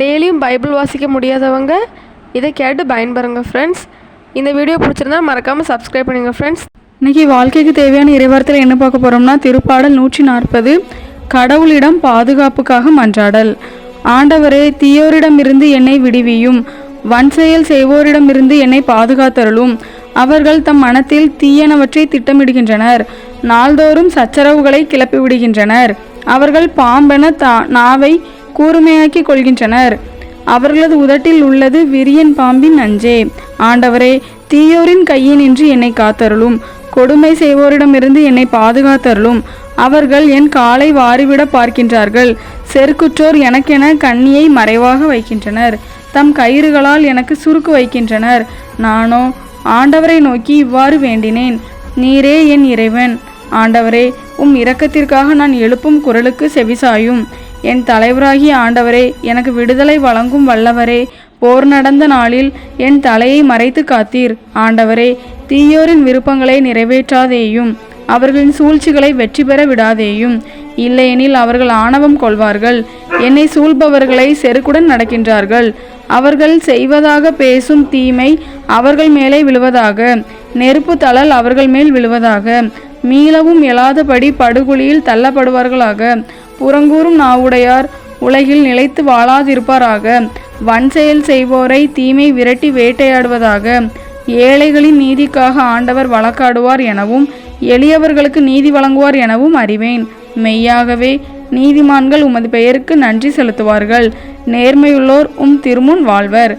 டெய்லியும் பைபிள் வாசிக்க முடியாதவங்க இதை கேட்டு பயன்பெறுங்க ஃப்ரெண்ட்ஸ் இந்த வீடியோ பிடிச்சிருந்தா மறக்காமல் சப்ஸ்கிரைப் பண்ணுங்கள் ஃப்ரெண்ட்ஸ் இன்றைக்கி வாழ்க்கைக்கு தேவையான இறைவாரத்தில் என்ன பார்க்க போகிறோம்னா திருப்பாடல் நூற்றி நாற்பது கடவுளிடம் பாதுகாப்புக்காக மன்றாடல். ஆண்டவரே தீயோரிடமிருந்து என்னை விடுவியும். வன் செயல் செய்வோரிடமிருந்து என்னை பாதுகாத்தருளும். அவர்கள் தம் மனத்தில் தீயனவற்றை திட்டமிடுகின்றனர். நாள்தோறும் சச்சரவுகளை கிளப்பி விடுகின்றனர் அவர்கள் பாம்பென தா நாவை கூர்மையாக்கி கொள்கின்றனர். அவர்களது உதட்டில் உள்ளது விரியன் பாம்பின் நஞ்சே. ஆண்டவரே தீயோரின் கையினின்று என்னை காத்தருளும். கொடுமை செய்வோரிடமிருந்து என்னை பாதுகாத்தருளும். அவர்கள் என் காலை வாரிவிட பார்க்கின்றார்கள். செருக்குற்றோர் எனக்கென கண்ணியை மறைவாக வைக்கின்றனர். தம் கயிறுகளால் எனக்கு சுருக்கு வைக்கின்றனர். நானோ ஆண்டவரை நோக்கி இவ்வாறு வேண்டினேன். நீரே என் இறைவன். ஆண்டவரே உம் இரக்கத்திற்காக நான் எழுப்பும் குரலுக்கு செவிசாயும். என் தலைவராகிய ஆண்டவரே எனக்கு விடுதலை வழங்கும் வல்லவரே போர் நடந்த நாளில் என் தலையை மறைத்து காத்தீர். ஆண்டவரே தீயோரின் விருப்பங்களை நிறைவேற்றாதேயும் அவர்களின் சூழ்ச்சிகளை வெற்றி பெற விடாதேயும் இல்லையெனில் அவர்கள் ஆணவம் கொள்வார்கள். என்னை சூழ்பவர்களை செருக்குடன் நடக்கின்றார்கள். அவர்கள் செய்வதாக பேசும் தீமை அவர்கள் மேலே விழுவதாக நெருப்பு தழல் அவர்கள் மேல் விழுவதாக மீளவும் எழாதபடி படுகுழியில் தள்ளப்படுவார்களாக புறங்கூறும் நாவுடையார் உலகில் நிலைத்து வாழாதிருப்பாராக. வன் செயல் செய்வோரை தீமை விரட்டி வேட்டையாடுவதாக ஏழைகளின் நீதிக்காக ஆண்டவர் வழக்காடுவார் எனவும் எளியவர்களுக்கு நீதி வழங்குவார் எனவும் அறிவேன். மெய்யாகவே நீதிமான்கள் உமது பெயருக்கு நன்றி செலுத்துவார்கள். நேர்மையுள்ளோர் உம் திருமுன் வாழ்வர்.